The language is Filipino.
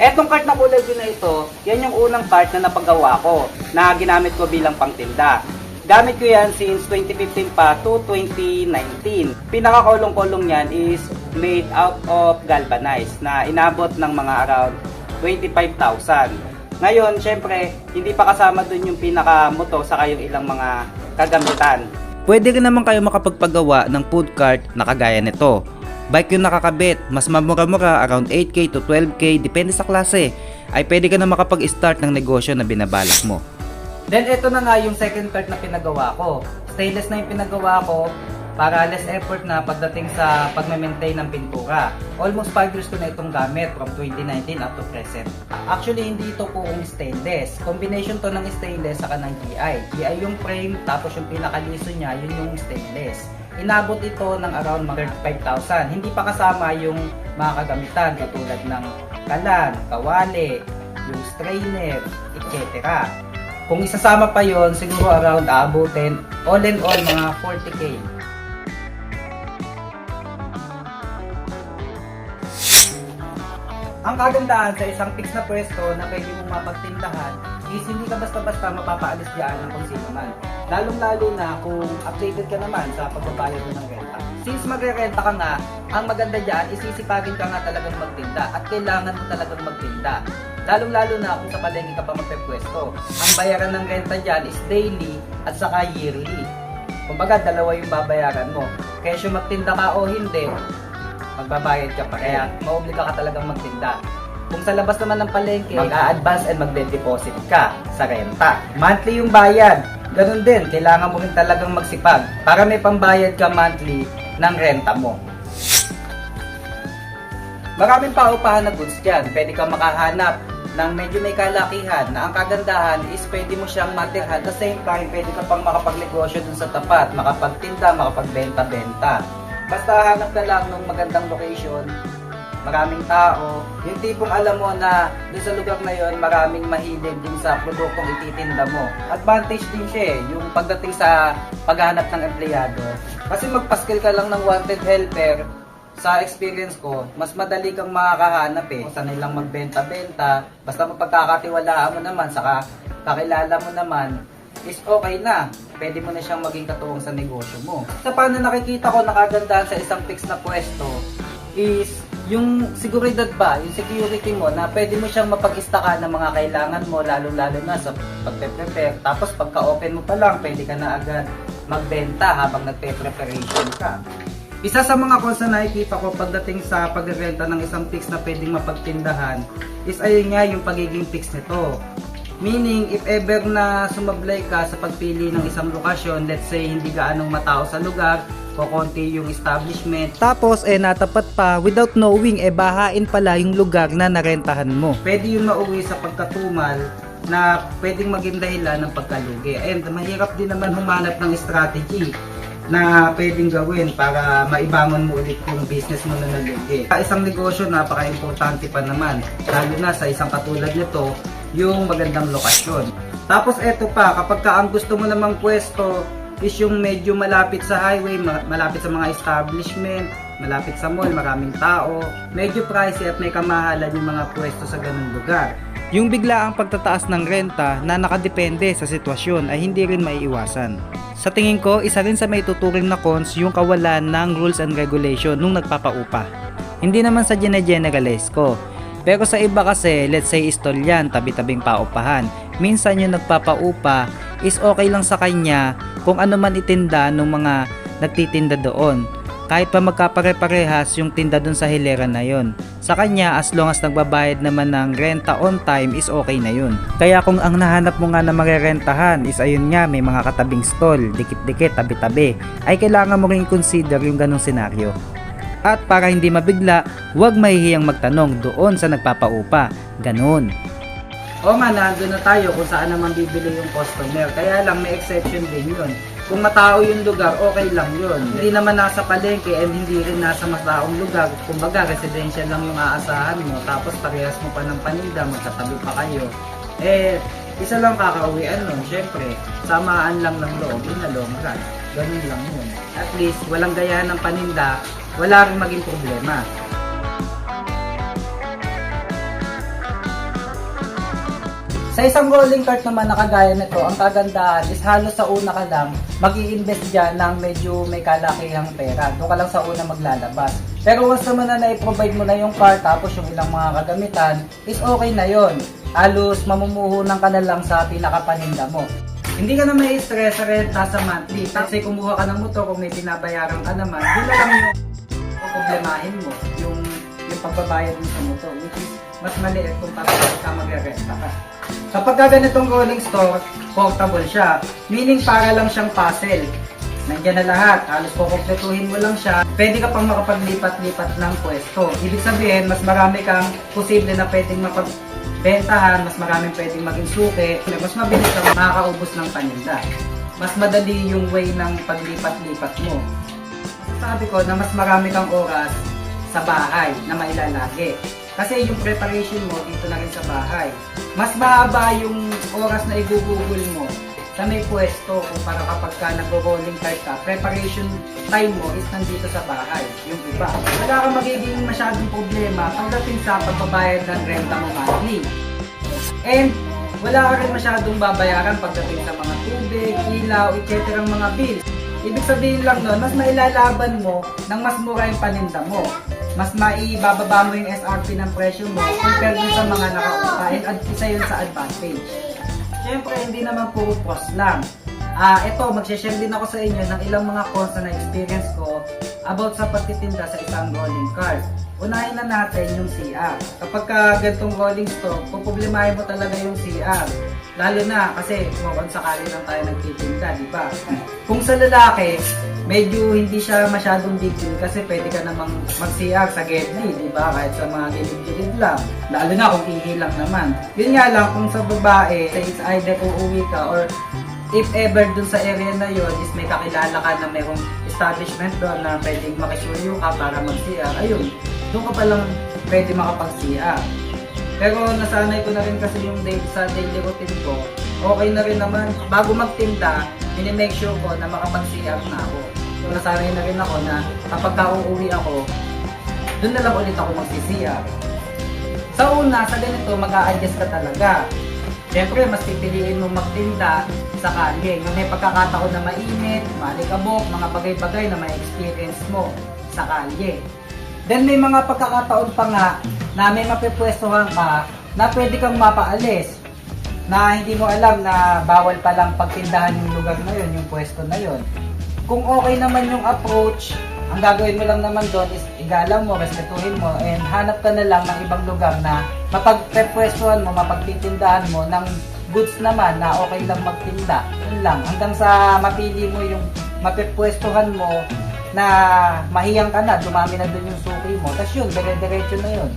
Etong cart na kulay green na ito, yan yung unang part na napagawa ko na ginamit ko bilang pangtinda. Gamit ko yan since 2015 pa to 2019. Pinakakolong-kolong yan is made out of galvanized na inabot ng mga around 25,000. Ngayon, syempre, hindi pa kasama dun yung pinaka-moto sa kayong ilang mga kagamitan. Pwede rin naman kayo makapagpagawa ng food cart na kagaya nito. Bike yung nakakabit, mas mamura-mura around 8k to 12k depende sa klase. Ay pwede ka na makapag-start ng negosyo na binabalak mo. Then ito na nga yung second cart na pinagawa ko. Stainless na yung pinagawa ko para less effort na pagdating sa pagme-maintain ng pintura. Almost 5 years ko na itong gamit from 2019 up to present. Actually, hindi ito purong stainless. Combination to ng stainless saka ng GI. GI yung frame, tapos yung pinakaliso niya, yun yung stainless. Inabot ito ng around mga 35,000. Hindi pa kasama yung mga kagamitan katulad ng kalan, kawali, yung strainer, etc. Kung isasama pa yon siguro around aabutin all in all mga 40k. Ang kagandahan sa isang fixed na pwesto na pwede mong mapagtindahan is hindi ka basta-basta mapapaalis diyan ng kung sino man. Lalong-lalo na kung updated ka naman sa pagbabayad mo ng renta. Since magre-renta ka nga, ang maganda diyan isisipagin ka nga talagang magtinda at kailangan mo talagang magtinda. Lalong-lalo na kung sa palengke ka pa magpepwesto. Ang bayaran ng renta diyan is daily at saka yearly. Kumbaga, dalawa yung babayaran mo. Kesyo magtinda ka o hindi, magbabayad ka pa. Kaya maobliga ka talagang magtinda. Kung sa labas naman ng palengke, mag-a-advance and magde-deposit ka sa renta. Monthly yung bayad. Ganun din, kailangan mo rin talagang magsipag para may pambayad ka monthly ng renta mo. Maraming paupahan na goods dyan. Pwede kang makahanap ng medyo may kalakihan na ang kagandahan is pwede mo siyang matirhan. At the same time, pwede ka pang makapagnegosyo dun sa tapat, makapagtinda, makapagbenta-benta. Basta hanap ka lang ng magandang location, maraming tao, yung tipong alam mo na dun sa lugar na yon maraming mahilig dun sa produktong ititinda mo. Advantage din siya eh, yung pagdating sa paghahanap ng empleyado. Kasi magpaskil ka lang ng wanted helper, sa experience ko, mas madali kang makakahanap eh. Sanay lang magbenta-benta, basta mapagkakatiwalaan mo naman, saka kakilala mo naman, is okay na. Pwede mo na siyang maging katuwang sa negosyo mo. Sa paano nakikita ko nakagandahan sa isang fixed na pwesto, is yung seguridad ba, yung security mo na pwede mo siyang mapag-istaka ng mga kailangan mo lalo-lalo na sa pagpe-prepare. Tapos pagka-open mo pa lang, pwede ka na agad magbenta habang nagpe-preparation ka. Isa sa mga cons na nakikita ko pagdating sa pagrerenta ng isang fix na pwedeng mapagtindahan is ayun nga yung pagiging fix nito. Meaning, if ever na sumablay ka sa pagpili ng isang lokasyon, let's say hindi gaanong matao sa lugar, kokonti yung establishment, Tapos eh natapat pa without knowing eh bahain pala yung lugar na narentahan mo. pwede yung mauwi sa pagkatumal na pwedeng maging dahilan ng pagkalugi. And mahirap din naman humanap ng strategy na pwedeng gawin para maibangon mo ulit yung business mo na nalugi. Sa isang negosyo, napaka-importante pa naman. Lalo na sa isang katulad nito, yung magandang lokasyon. Tapos eto pa, kapag ka ang gusto mo namang pwesto is yung medyo malapit sa highway, ma- malapit sa mga establishment, malapit sa mall, maraming tao, medyo pricey at may kamahalan yung mga pwesto sa ganung lugar. Yung biglaang pagtataas ng renta na nakadepende sa sitwasyon ay hindi rin maiiwasan. Sa tingin ko, isa rin sa may tuturing na cons yung kawalan ng rules and regulation nung nagpapaupa. Hindi naman sa gene-generalize ko. Pero sa iba kasi, let's say istolyan, tabi-tabing paupahan. Minsan yung nagpapaupa is okay lang sa kanya kung ano man itinda ng mga nagtitinda doon. Kahit pa magkapare-parehas yung tinda doon sa hilera na yon. Sa kanya, as long as nagbabayad naman ng renta on time is okay na yun. Kaya kung ang nahanap mo nga na marerentahan is ayun nga, may mga katabing stall, dikit-dikit, tabi-tabi, ay kailangan mo rin consider yung ganong senaryo. At para hindi mabigla, huwag mahihiyang magtanong doon sa nagpapaupa. Ganon. O nga, nandun na tayo kung saan naman bibili yung customer. Kaya lang, may exception din yun. Kung matao yung lugar, okay lang yun. Hindi naman nasa palengke and hindi rin nasa mataong lugar. Kumbaga, residential lang yung aasahan mo. Tapos parehas mo pa ng paninda, magkatabi pa kayo. Eh, isa lang kakauwian nun. Siyempre, samaan lang ng loob in the long run. Ganun lang yun. At least, walang gayahan ng paninda, wala rin maging problema. Sa isang rolling cart naman na kagaya nito, ang kagandahan is halos sa una ka lang, mag invest dyan ng medyo may kalakihang pera. Doon ka lang sa una maglalabas. Pero once naman na na-provide mo na yung cart, tapos yung ilang mga kagamitan, is okay na yon. Halos mamumuhunan ka na lang sa pinakapaninda mo. Hindi ka na may stress sa renta sa monthly. Kasi kumuha ka ng motor, kung may binabayaran ka naman, yun na lang yung problemahin mo, yung, yung pagbabayad mo sa motor, which is mas maliit kung tapos ka magre-renta ka. Kapag ka ganitong rolling store, portable siya. Meaning para lang siyang puzzle. Nandiyan na lahat. Halos kukumpletuhin mo lang siya. Pwede ka pang makapaglipat-lipat ng pwesto. Ibig sabihin, mas marami kang posible na pwedeng mapagbentahan, mas maraming pwedeng maging suki, mas mabilis kang makakaubos ng paninda. Mas madali yung way ng paglipat-lipat mo. Sabi ko na mas marami kang oras sa bahay na mailalagi. Kasi yung preparation mo dito na rin sa bahay. Mas mahaba yung oras na igugugol mo sa may pwesto kung para kapag ka nag-rolling cart ka, preparation time mo is nandito sa bahay, yung iba. Wala kang magiging masyadong problema pagdating sa pagbabayad ng renta mo monthly. And wala ka rin masyadong babayaran pagdating sa mga tubig, ilaw, etc. mga bills. Ibig sabihin lang nun, mas mailalaban mo ng mas mura yung paninda mo. Mas maibababa mo yung SRP ng presyo mo compared dun sa mga nakaupa. And ad- isa yun sa advantage. Siyempre, hindi naman puro pros lang. Ah, ito, magsha-share din ako sa inyo ng ilang mga cons na experience ko about sa pagtitinda sa isang rolling cart. Unahin na natin yung CR. Kapag ka ganitong rolling stock, puproblemahin mo talaga yung CR. Lalo na kasi kung sakali lang tayo nagtitinda, di ba? Kung sa lalaki, medyo hindi siya masyadong deal kasi pwede ka namang mag-CR sa Gedli, di ba? Kahit sa mga gilid-gilid lang. Lalo na kung ihilang naman. Yun nga lang, kung sa babae, it's either uuwi ka or if ever dun sa area na yon is may kakilala ka na mayroong establishment doon na pwedeng makisuyo ka para mag-CR, ayun, doon ka palang pwede makapag-CR. Pero nasanay ko na rin kasi yung day, sa daily routine ko, okay na rin naman. Bago magtinda, minimake sure ko na makapag-CR na ako. So nasanay na rin ako na kapag ka uuwi ako, doon na lang ulit ako mag-CR. Sa una, sa ganito, mag adjust ka talaga. Siyempre, mas pipiliin mo magtinda sa kalye. Yung may pagkakataon na mainit, malikabok, mga bagay-bagay na may experience mo sa kalye. Then may mga pagkakataon pa nga na may mapipwestuhan ka na pwede kang mapaalis na hindi mo alam na bawal palang pagtindahan yung lugar na yun, yung pwesto na yun. Kung okay naman yung approach, ang gagawin mo lang naman doon is igalang mo, respetuhin mo, and hanap ka na lang ng ibang lugar na mapagpepwestuhan mo, mapagtitindahan mo ng goods naman na okay lang magtinda. Yun lang. Hanggang sa mapili mo yung mapipwestuhan mo na mahiyang ka na, dumami na doon yung suki mo. Tapos yun, dire-diretso na yun.